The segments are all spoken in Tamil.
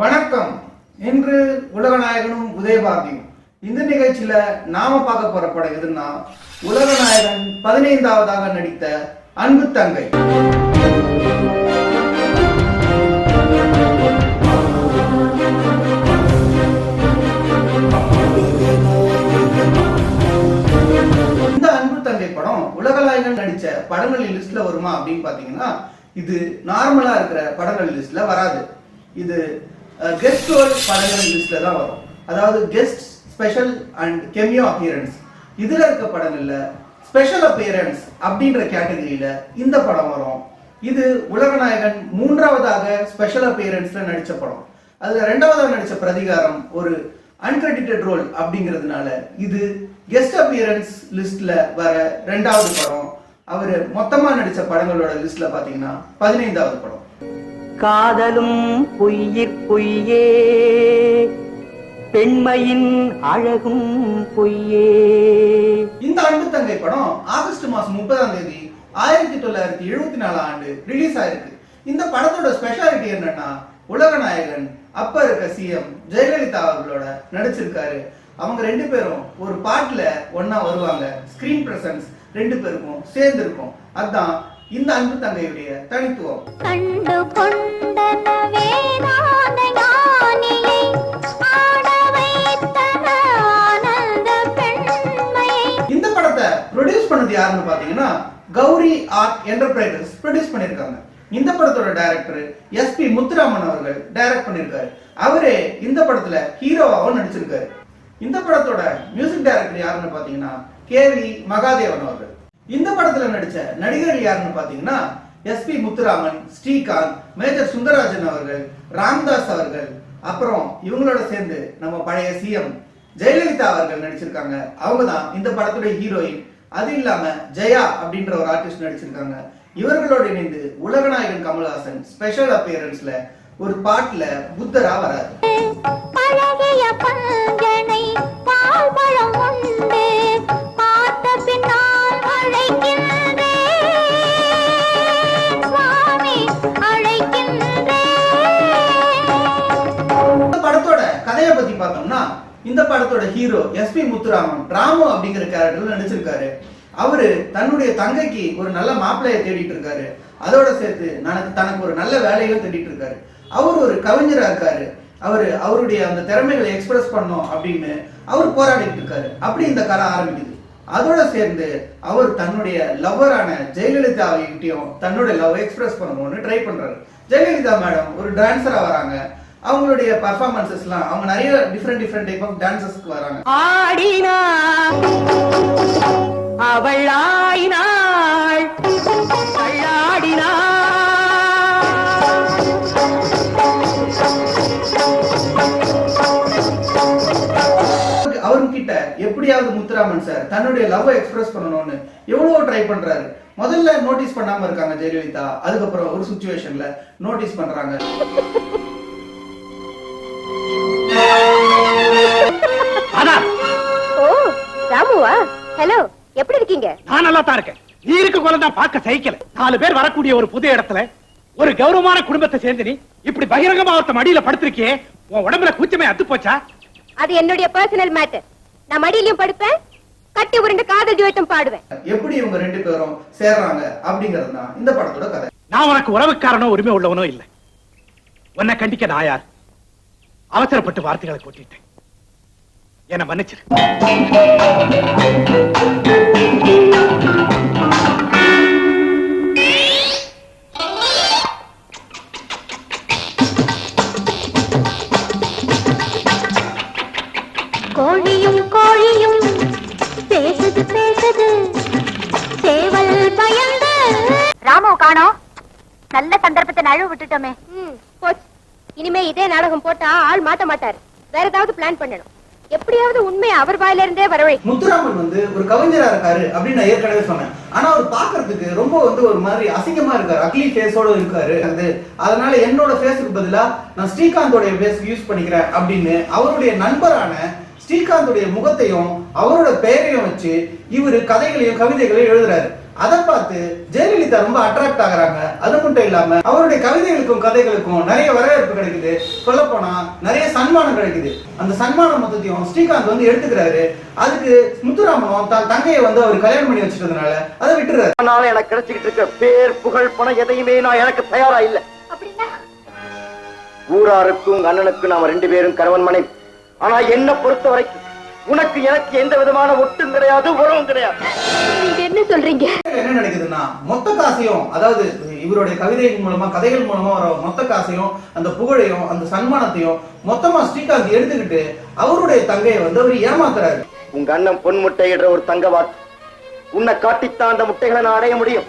வணக்கம். இன்று உலகநாயகனும் உதயபாரதியும் இந்த நிகழ்ச்சியில நாம பார்க்க போற படம் எதுன்னா உலகநாயகன் பதினைந்தாவதாக நடித்த அன்பு தங்கை. இந்த அன்பு தங்கை படம் உலகநாயகன் நடிச்ச படங்கள் லிஸ்ட்ல வருமா அப்படின்னு பாத்தீங்கன்னா இது நார்மலா இருக்கிற படங்கள் லிஸ்ட்ல வராது. இது கெஸ்ட் ரோல் படங்கள் லிஸ்ட்ல தான் வரும். அதாவது guest special and cameo appearance இதுல இருக்க படங்கள்ல ஸ்பெஷல் அப்பியரன்ஸ் அப்படின்ற கேட்டகரியில இந்த படம் வரும். இது உலகநாயகன் மூன்றாவதாக ஸ்பெஷல் அப்பியரன்ஸ்ல நடிச்ச படம். அதுல ரெண்டாவதாக நடிச்ச பிரதிகாரம் ஒரு அன்கிரெடிட்டட் ரோல் அப்படிங்கிறதுனால இது கெஸ்ட் அப்பியரன்ஸ் லிஸ்ட்ல வர ரெண்டாவது படம். அவர் மொத்தமா நடிச்ச படங்களோட லிஸ்ட்ல பாத்தீங்கன்னா பதினைந்தாவது படம். காதலும் பொய்யிற் பொய்யே. பெண்மையின் அழகும் பொய்யே. இந்த அன்பு தங்கை படம் ஆகஸ்ட் மாசம் முப்பதாம் தேதி ஆயிரத்தி தொள்ளாயிரத்தி எழுபத்தி நாலாம் ஆண்டு ரிலீஸ் ஆயிருக்கு. இந்த படத்தோட ஸ்பெஷாலிட்டி என்னன்னா உலகநாயகன் அப்ப இருக்க சிஎம் ஜெயலலிதா அவர்களோட நடிச்சிருக்காரு. அவங்க ரெண்டு பேரும் ஒரு பாட்டுல ஒன்னா வருவாங்க. ஸ்கிரீன் பிரசன்ஸ் ரெண்டு பேருக்கும் சேர்ந்து இருக்கும் அதுதான் இந்த அன்பு தங்கையுடைய தனித்துவம். கண்டு கொண்டனவே இந்த படத்தை ப்ரொடியூஸ் பண்ணது யாருன்னு பாத்தீங்கன்னா கௌரி ஆர்ட் என்டர்பிரைசஸ் ப்ரொடியூஸ் பண்ணிருக்காங்க இந்த படத்தோட டைரக்டர் எஸ்பி முத்துராமன் அவர்கள் டைரக்ட் பண்ணிருக்காரு அவரே இந்த படத்துல ஹீரோவாவும் நடிச்சிருக்காரு. இந்த படத்தோட மியூசிக் டைரக்டர் யாருன்னு பாத்தீங்கன்னா கேவி மகாதேவன் அவர்கள். இந்த படத்துல நடிச்ச நடிகர்கள் யாருன்னு பாத்தீங்கன்னா S P Muthuraman Srikanth major Sundararajan அவர்கள் ராம்தாஸ் அவர்கள் அப்புறம் இவங்களோட சேர்ந்து நம்ம பழைய சிஎம் ஜெயலலிதா அவர்கள் நடிச்சிருக்காங்க. அவங்க தான் இந்த படத்துடைய ஹீரோயின் அது இல்லாம ஜெயா அப்படின்ற ஒரு ஆர்டிஸ்ட் நடிச்சிருக்காங்க. இவர்களோடு இணைந்து உலகநாயகன் கமல்ஹாசன் ஸ்பெஷல் அப்பியரன்ஸ்ல ஒரு பாட்டுல புத்தரா வராரு. ஹீரோ எஸ்பி முத்துராமன் ராமு அப்படிங்கிற கேரக்டர்ல நடிச்சிருக்காரு. அவரு தன்னுடைய தங்கைக்கு ஒரு நல்ல மாப்பிள்ளைய தேடிட்டு இருக்காரு. அதோட சேர்த்து தனக்கு தனக்கு ஒரு நல்ல வேலையும் தேடிட்டு இருக்காரு. அவர் ஒரு கவிஞரா இருக்காரு. அவரு அவருடைய அந்த திறமைகளை எக்ஸ்பிரஸ் பண்ணோம் அப்படின்னு அவர் போராடிட்டு இருக்காரு. அப்படி இந்த கதை ஆரம்பிக்குது. அதோட சேர்ந்து அவர் தன்னுடைய லவ்வரான ஜெயலலிதாவையும் தன்னுடைய லவ் எக்ஸ்பிரஸ் பண்ணணும்னு ட்ரை பண்றாரு. ஜெயலலிதா மேடம் ஒரு டான்ஸரா வராங்க. அவங்களுடைய பர்ஃபார்மன்சஸ்லாம் அவங்க நிறைய டிஃப்ரெண்ட் டிஃப்ரெண்ட் டைப் ஆஃப் டான்சஸ்க்கு வராங்க. ஆடினாள் அவள் ஆடினாள். அவர்கிட்ட எப்படியாவது முத்துராமன் சார் தன்னுடைய லவ் எக்ஸ்பிரஸ் பண்ணணும்னு எவ்வளவு ட்ரை பண்றாரு. முதல்ல நோட்டீஸ் பண்ணாம இருக்காங்க ஜெயலலிதா. அதுக்கப்புறம் ஒரு சுச்சுவேஷன்ல நோட்டீஸ் பண்றாங்க. ராமுவா? ஹலோ எப்படி இருக்கீங்க? நான் நல்லா தான் இருக்கேன். நீ இருக்க போல தான் பார்க்க சகிக்கல. நாலு பேர் வரக்கூடிய ஒரு புது இடத்துல ஒரு கௌரவமான குடும்பத்தை சேர்ந்து நீ இப்படி பகிரங்கமா ஒருத்த மடியில படுத்திருக்கியே உன் உடம்புல கூச்சமே அத்து போச்சா? அது என்னுடைய பர்சனல் மேட்டர் நான் மடியிலயும் படுப்பேன் கட்டி உருண்டு காதல் ஜுவட்டும் பாடுவேன். எப்படி இவங்க ரெண்டு பேரும் சேர்றாங்க அப்படிங்கிறது தான் இந்த படத்தோட கதை. நான் உனக்கு உறவுக்காரனோ உரிமை உள்ளவனோ இல்லை. உன்னை கண்டிக்க நான் யார்? அவசரப்பட்டு வார்த்தைகளை கொட்டிட்டேன். என்ன மன்னிச்சிரு. கோழியும் கோழியும் பேசுது பேசுது. சேவல் பயந்து. ராமு காணோம் நல்ல சந்தர்ப்பத்தை நழுவு விட்டுட்டோமே. ம், போச்சு. இனிமே இதே நாடகம் போட்டா ஆள் மாட்ட மாட்டாரு. வேற ஏதாவது பிளான் பண்ணணும். எப்படியாவது உண்மை அவர் வாயில இருந்தே வரவழை முத்துராமன் வந்து ஒரு கவிஞரா இருக்காரு அப்படின்னு நான் ஏற்கனவே சொன்னேன். ஆனா அவர் பாக்குறதுக்கு ரொம்ப வந்து ஒரு மாதிரி அசிங்கமா இருக்காரு. அக்லி ஃபேஸோட இருக்காரு. அது அதனால என்னோட ஃபேஸுக்கு பதிலா நான் ஸ்ரீகாந்தோடைய ஃபேஸ் யூஸ் பண்ணிக்கிறேன் அப்படின்னு அவருடைய நண்பரான ஸ்ரீகாந்துடைய முகத்தையும் அவரோட பெயரையும் வச்சு இவர் கதைகளையும் கவிதைகளையும் எழுதுறாரு. அதை பார்த்து ஜெயலலிதா ரொம்ப அட்ராக்ட் ஆகுறாங்க. அது மட்டும் இல்லாம அவருடைய கவிதைகளுக்கும் கதைகளுக்கும் நிறைய வரவேற்பு கிடைக்குது. சொல்ல போனா நிறைய சன்மானம் கிடைக்குது. அந்த சன்மானம் மொத்தத்தையும் ஸ்ரீகாந்த் வந்து எடுத்துக்கிறாரு. அதுக்கு முத்துராமனும் தான் தங்கையை வந்து அவர் கல்யாணம் பண்ணி வச்சிட்டதுனால அதை விட்டுறாரு. அதனால எனக்கு கிடைச்சிக்கிட்டு இருக்க பேர் புகழ் பணம் எதையுமே நான் எனக்கு தயாரா இல்ல. ஊராருக்கும் அண்ணனுக்கும் நாம ரெண்டு பேரும் கணவன் மனைவி. ஆனா என்ன பொறுத்த வரைக்கும் உனக்கு எனக்கு எந்த விதமான ஒட்டும் கிடையாது உறவும் கிடையாது. நீங்க என்ன சொல்றீங்க? என்ன நினைக்குதுன்னா மொத்த காசையும் அதாவது இவருடைய கவிதைகள் மூலமா கதைகள் மூலமா வர மொத்த காசையும் அந்த புகழையும் அந்த சன்மானத்தையும் மொத்தமா ஸ்ரீகாந்த் எடுத்துக்கிட்டு அவருடைய தங்கையை வந்து அவர் ஏமாத்துறாரு. உங்க அண்ணன் பொன் முட்டையிடுற ஒரு தங்க வாக்கு. உன்னை காட்டித்தான் அந்த முட்டைகளை நான் அடைய முடியும்.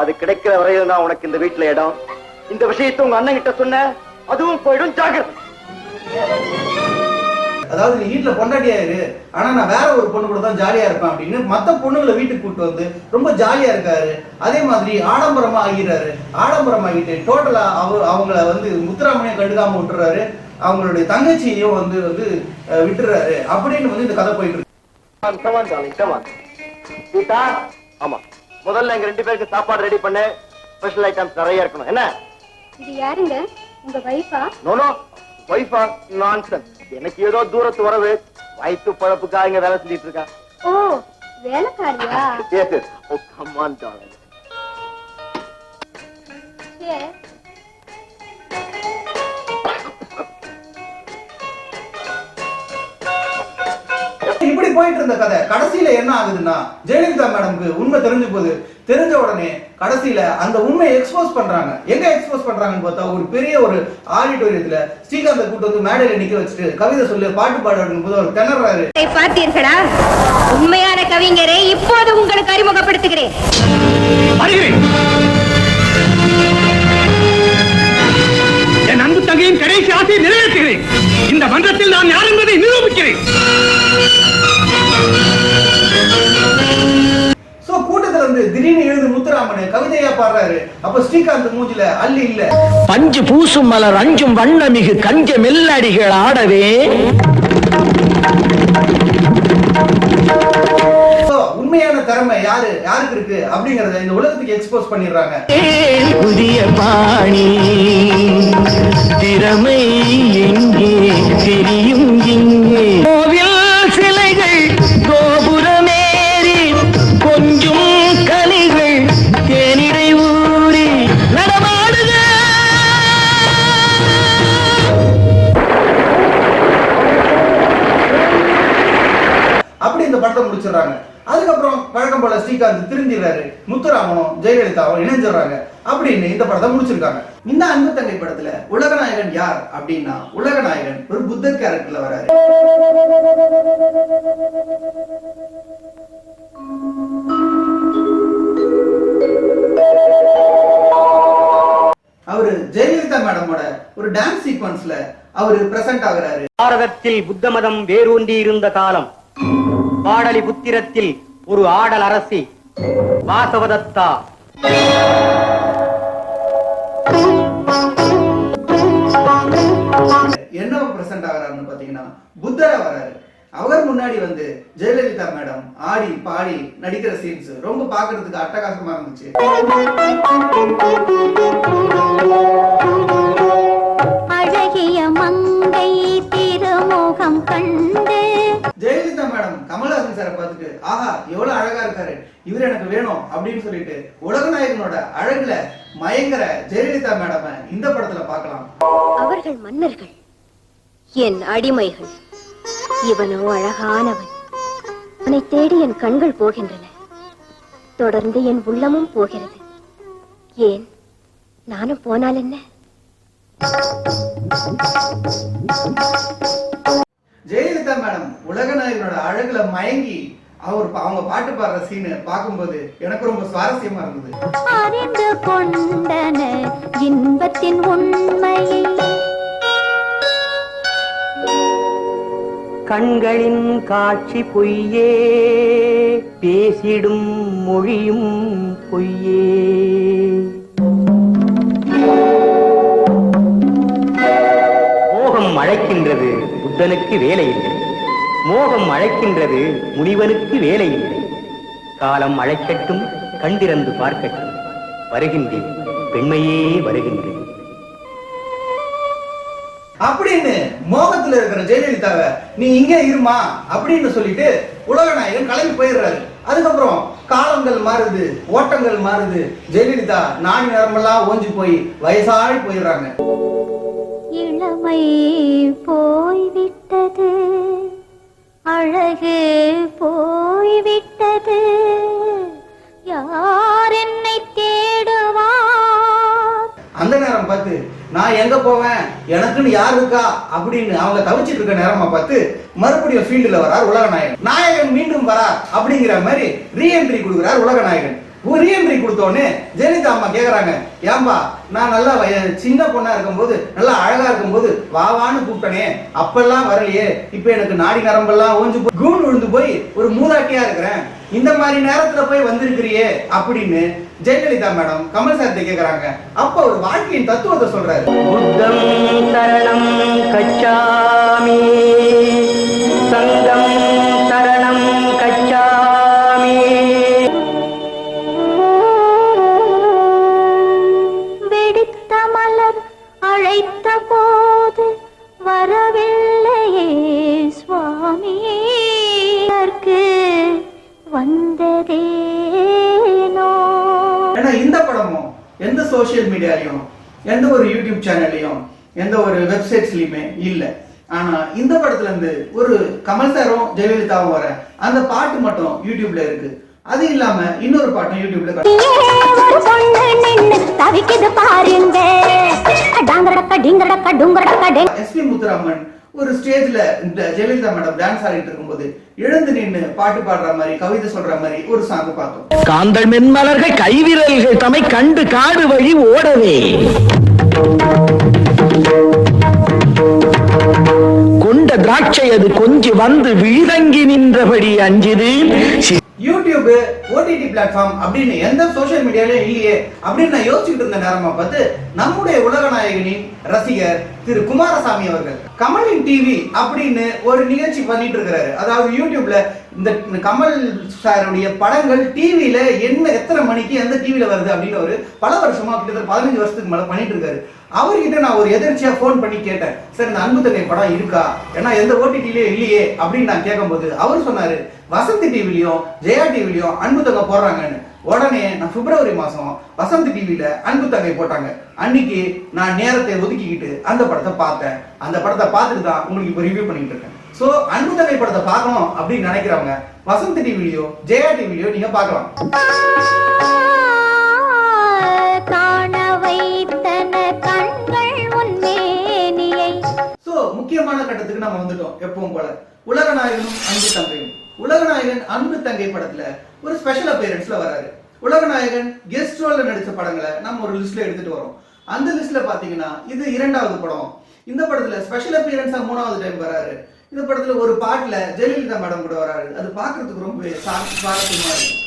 அது கிடைக்கிற வரையில் தான் உனக்கு இந்த வீட்டுல இடம். இந்த விஷயத்தை உங்க அண்ணன் கிட்ட சொன்ன அதுவும் போயிடும் ஜாகிரதை அதாவது நீ வீட்டுல பொண்டாட்டியா இரு. ஆனா நான் வேற ஒரு பொண்ணு கூட தான் ஜாலியா இருப்பேன் அப்படின்னு மத்த பொண்ணுங்களை வீட்டுக்கு கூட்டு வந்து ரொம்ப ஜாலியா இருக்காரு. அதே மாதிரி ஆடம்பரமா ஆகிறாரு ஆடம்பரம் ஆகிட்டு டோட்டலா அவர் அவங்கள வந்து முத்துராமனையும் கண்டுக்காம விட்டுறாரு. அவங்களுடைய தங்கச்சியையும் வந்து வந்து விட்டுறாரு. அப்படின்னு வந்து இந்த கதை போயிட்டு இருக்கு. ஆமா. முதல்ல எங்க ரெண்டு பேருக்கு சாப்பாடு ரெடி பண்ணு. ஸ்பெஷல் ஐட்டம்ஸ் நிறைய இருக்கணும். என்ன? இது யாருங்க? உங்க வைஃபா நோனோ வைஃபா நான்சன் எனக்கு ஏதோ தூரத்து வரவு. வயிற்று பழப்புக்காக இங்க வேலை செஞ்சிட்டு இருக்கா. ஓ வேலைக்காரியா. Oh. இப்படி போயிட்டு இருந்த கதை கடைசியில என்ன ஆகுதுன்னா ஜெயலலிதா மேடம்க்கு உண்மை தெரிஞ்சு போகுது. தெரிஞ்ச உடனே கடைசியில அந்த உண்மையை எக்ஸ்போஸ் பண்றாங்க. எங்க எக்ஸ்போஸ் பண்றாங்கன்னு பார்த்தா ஒரு பெரிய ஒரு ஆடிட்டோரியத்துல ஸ்ரீகாந்த கூட்டு வந்து மேடையில நிக்க வச்சுட்டு கவிதை சொல்லு பாட்டு பாடுறதுன்னு போது அவர் திணறாரு. பார்த்தீர்களா? உண்மையான கவிஞரை இப்போது உங்களுக்கு அறிமுகப்படுத்துகிறேன். என் அன்பு தங்கையின் கடைசி ஆசையை நிறைவேற்றுகிறேன். இந்த மன்றத்தில் நான் யார் என்பதை நிரூபிக்கிறேன். முத்துராமன் கவிதையா பாடுறாரு. அப்ப ஸ்ரீகாந்த் மூஞ்சில அள்ளி இல்ல. பஞ்சு பூசும் மலர் அஞ்சும் வண்ணமிகு கஞ்ச மெல்லடிகள் ஆடவே. உண்மையான திறமை யாரு யாருக்கு இருக்கு? அப்படிங்கறத இந்த உலகத்துக்கு எக்ஸ்போஸ் பண்ணிடுறாங்க. புதிய பாணி. முத்துராமனும் ஜெயலலிதாவும் இணைஞ்சிடுறாங்க. அப்படின்னு இந்த படத்தை முடிச்சிருக்காங்க. இந்த அன்பு தங்கை படத்துல உலகநாயகன் யார் அப்படின்னா உலகநாயகன் ஒரு புத்த கேரக்டர்ல வராரு அவரு ஜெயலலிதா மேடமோட ஒரு டான்ஸ் சீக்வன்ஸ்ல அவரு பிரசன்ட் ஆகுறாரு. பாரதத்தில் புத்த மதம் வேரூன்றி இருந்த காலம். பாடலி புத்திரத்தில் ஒரு ஆடல் அரசி. வாசவதத்தா. என்ன பிரசன்ட் ஆகுறாருன்னு பாத்தீங்கன்னா புத்தரா வராரு அவர் முன்னாடி வந்து ஜெயலலிதா மேடம் ஆடி பாடி நடிக்கிற சீன்ஸ் ரொம்ப பாக்குறதுக்கு அட்டகாசமா இருந்துச்சு. அழகிய மங்கை திருமுகம் கண்டு மேடம் கமல்ஹாசன் சாரை பார்த்துட்டு ஆஹா எவ்வளவு அழகா இருக்காரு. இவர் எனக்கு வேணும் அப்படின்னு சொல்லிட்டு உலகநாயகனோட அழகுல மயங்கர ஜெயலலிதா மேடம் இந்த படத்துல பார்க்கலாம். அவர்கள் மன்னர்கள். என் அடிமைகள். இவனோ அழகானவன். அவனை தேடி என் கண்கள் போகின்றன. தொடர்ந்து என் உள்ளமும் போகிறது. ஏன்? நானும் போனால் என்ன? ஜெயலலிதா மேடம் உலகநாயகனோட அழகுல மயங்கி அவர் அவங்க பாட்டு பாடுற சீனு பார்க்கும்போது எனக்கு ரொம்ப சுவாரஸ்யமா இருந்தது. அறிந்து கொண்டன இன்பத்தின் உண்மையை. கண்களின் காட்சி பொய்யே பேசிடும் மொழியும் பொய்யே. அழைக்கின்றது புத்தனுக்கு வேலை இல்லை மோகம் அழைக்கின்றது முனிவனுக்கு வேலை இல்லை காலம் அழைக்கட்டும் கண்டிரந்து பார்க்கட்டும். வருகின்றேன் பெண்மையே வருகின்றேன். அப்படின்னு மோகத்துல இருக்கிற ஜெயலலிதாவை நீ இங்கே இருமா? அப்படின்னு சொல்லிட்டு உலகநாயகன் கிளம்பி போயிடுறாரு. அதுக்கப்புறம் காலங்கள் மாறுது ஓட்டங்கள் மாறுது. ஜெயலலிதா நாடி நரம்பெல்லாம் ஓஞ்சி போய் வயசாகி போயிடுறாங்க. இளமை எனக்குன்னு யார் இருக்கா அப்படின்னு அவங்க தவிச்சிட்டு இருக்க நேரமா பார்த்து மறுபடியும் ஃபீல்டில் வரார் உலகநாயகன். நாயகன் மீண்டும் வரார் அப்படிங்கிற மாதிரி ரீஎன்ட்ரி கொடுக்குறார் உலகநாயகன். ரீஎன்ட்ரி கொடுத்தோன்னே ஜெயலலிதா அம்மா கேட்குறாங்க ஏம்பா நான் நல்லா சின்ன பொண்ணாக இருக்கும்போது நல்லா அழகாக இருக்கும்போது வா வான்னு கூப்பிட்டனே அப்பெல்லாம் வரலையே இப்போ எனக்கு நாடி நரம்பெல்லாம் ஓஞ்சு போய் கூண் விழுந்து போய் ஒரு மூதாட்டியாக இருக்கிறேன். இந்த மாதிரி நேரத்தில் போய் வந்திருக்கிறியே அப்படின்னு ஜெயலலிதா மேடம் கமல் சார் கேக்குறாங்க. அப்ப ஒரு வாழ்க்கையின் தத்துவத்தை சொல்றாரு. சோஷியல் மீடியாலையும் எந்த ஒரு யூடியூப் சேனல்லையும் எந்த ஒரு வெப்சைட்ஸ்லயுமே இல்ல. ஆனா இந்த படத்துல இருந்து ஒரு கமல் சாரும் ஜெயலலிதாவும் வர அந்த பாட்டு மட்டும் யூடியூப்ல இருக்கு. அது இல்லாம இன்னொரு பாட்டும் யூடியூப்ல எஸ்பி முத்துராமன் ஒரு ஸ்டேஜ்ல இந்த ஜெயலலிதா மேடம் டான்ஸ் ஆடிட்டு இருக்கும்போது எழுந்து நின்று பாட்டு பாடுற மாதிரி கவிதை சொல்ற மாதிரி ஒரு சாங் பார்த்தோம். காந்தல் மென்மலர்கள் கைவிரல்கள் தமை கண்டு காடு வழி ஓடவே. கொண்ட திராட்சை அது கொஞ்சி வந்து விழிதங்கி நின்றபடி அஞ்சுது. யூடியூப் ஓடிடி பிளாட்ஃபார்ம் அப்படின்னு எந்த சோஷியல் மீடியாலயும் இல்லையே அப்படின்னு நான் யோசிச்சுட்டு இருந்த நேரமா பார்த்து நம்முடைய உலக நாயகனின் ரசிகர் திரு குமாரசாமி அவர்கள். கமலின் டிவி அப்படின்னு ஒரு நிகழ்ச்சி பண்ணிட்டு இருக்கிறாரு. அதாவது யூடியூப்ல இந்த இந்த கமல் சாருடைய படங்கள் டிவியில என்ன எத்தனை மணிக்கு எந்த டிவியில வருது அப்படின்னு ஒரு பல வருஷமா கிட்டத்தட்ட பதினஞ்சு வருஷத்துக்கு மேல பண்ணிட்டு இருக்காரு. அவர்கிட்ட நான் ஒரு எதிர்ச்சியா ஃபோன் பண்ணி கேட்டேன். சார் இந்த அன்பு தங்கை படம் இருக்கா? ஏன்னா எந்த ஓடிடிலயும் இல்லையே அப்படின்னு நான் கேட்கும்போது அவர் சொன்னாரு வசந்தி டிவிலையும் ஜெயா டிவிலையும் அன்பு தங்கை போடுறாங்கன்னு. உடனே நான் பிப்ரவரி மாசம் வசந்த் டிவியில அன்பு தங்கை போட்டாங்க. அன்னைக்கு நான் நேரத்தை ஒதுக்கிக்கிட்டு அந்த படத்தை பார்த்தேன். அந்த படத்தை பார்த்துட்டு தான் உங்களுக்கு இப்போ ரிவ்யூ பண்ணிட்டு இருக்கேன். ஸோ அன்பு தங்கை படத்தை பார்க்கணும் அப்படின்னு நினைக்கிறவங்க வசந்த் டிவிலையோ ஜெயா டிவிலையோ நீங்க பார்க்கலாம். சோ முக்கியமான கட்டத்துக்கு நம்ம வந்துட்டோம் எப்பவும் போல. உலக நாயகனும் அன்பு தங்கையும். உலக நாயகன் அன்பு தங்கை படத்துல ஒரு ஸ்பெஷல் அப்பியரன்ஸ்ல வராரு உலக நாயகன் கெஸ்ட் ரோல்ல நடிச்ச படங்களை நம்ம ஒரு லிஸ்ட்ல எடுத்துட்டு வரோம். அந்த லிஸ்ட்ல பாத்தீங்கன்னா இது இரண்டாவது படம். இந்த படத்துல ஸ்பெஷல் அப்பியரன்ஸா மூணாவது டைம் வராரு இந்த படத்துல ஒரு பாட்டுல ஜெயலலிதா மேடம் கூட வராரு அது பாக்குறதுக்கு ரொம்ப சுவாரஸ்யமா இருக்கு.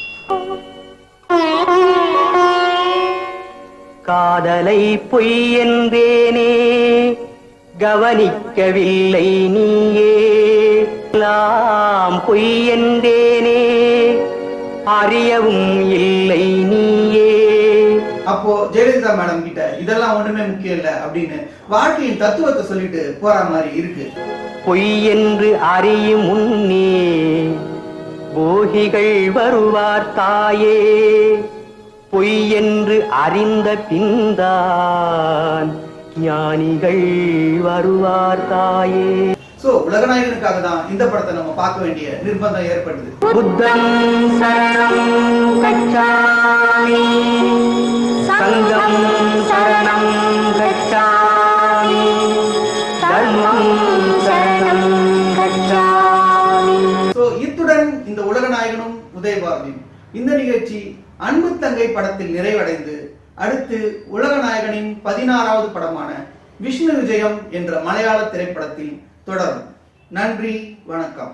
காதலை பொய் என்றேனே. கவனிக்கவில்லை நீயே. எல்லாம் பொய் என்றேனே. அறியவும் இல்லை நீயே. அப்போ ஜெயலலிதா மேடம் கிட்ட இதெல்லாம் ஒண்ணுமே முக்கியம் இல்ல அப்படின்னு வாழ்க்கையின் தத்துவத்தை சொல்லிட்டு போற மாதிரி இருக்கு. பொய் என்று அறியும் முன்னே போகிகள் வருவார் தாயே. பொய் என்று அறிந்த பின்தான் ஞானிகள் வருவார் தாயே. சோ உலகநாயகனுக்காக தான் இந்த படத்தை நம்ம பார்க்க வேண்டிய நிர்பந்தம் ஏற்படுது புத்தம் சரணம் கச்சாமி. சங்கம் சரணம் கச்சாமி. தர்மம் சரணம் கச்சாமி. சோ இத்துடன் இந்த உலகநாயகனும் உதயபாரதியும் இந்த நிகழ்ச்சி அன்பு தங்கை படத்தில் நிறைவடைந்து அடுத்து உலகநாயகனின் பதினாறாவது படமான விஷ்ணு விஜயம் என்ற மலையாள திரைப்படத்தில் தொடரும். நன்றி வணக்கம்.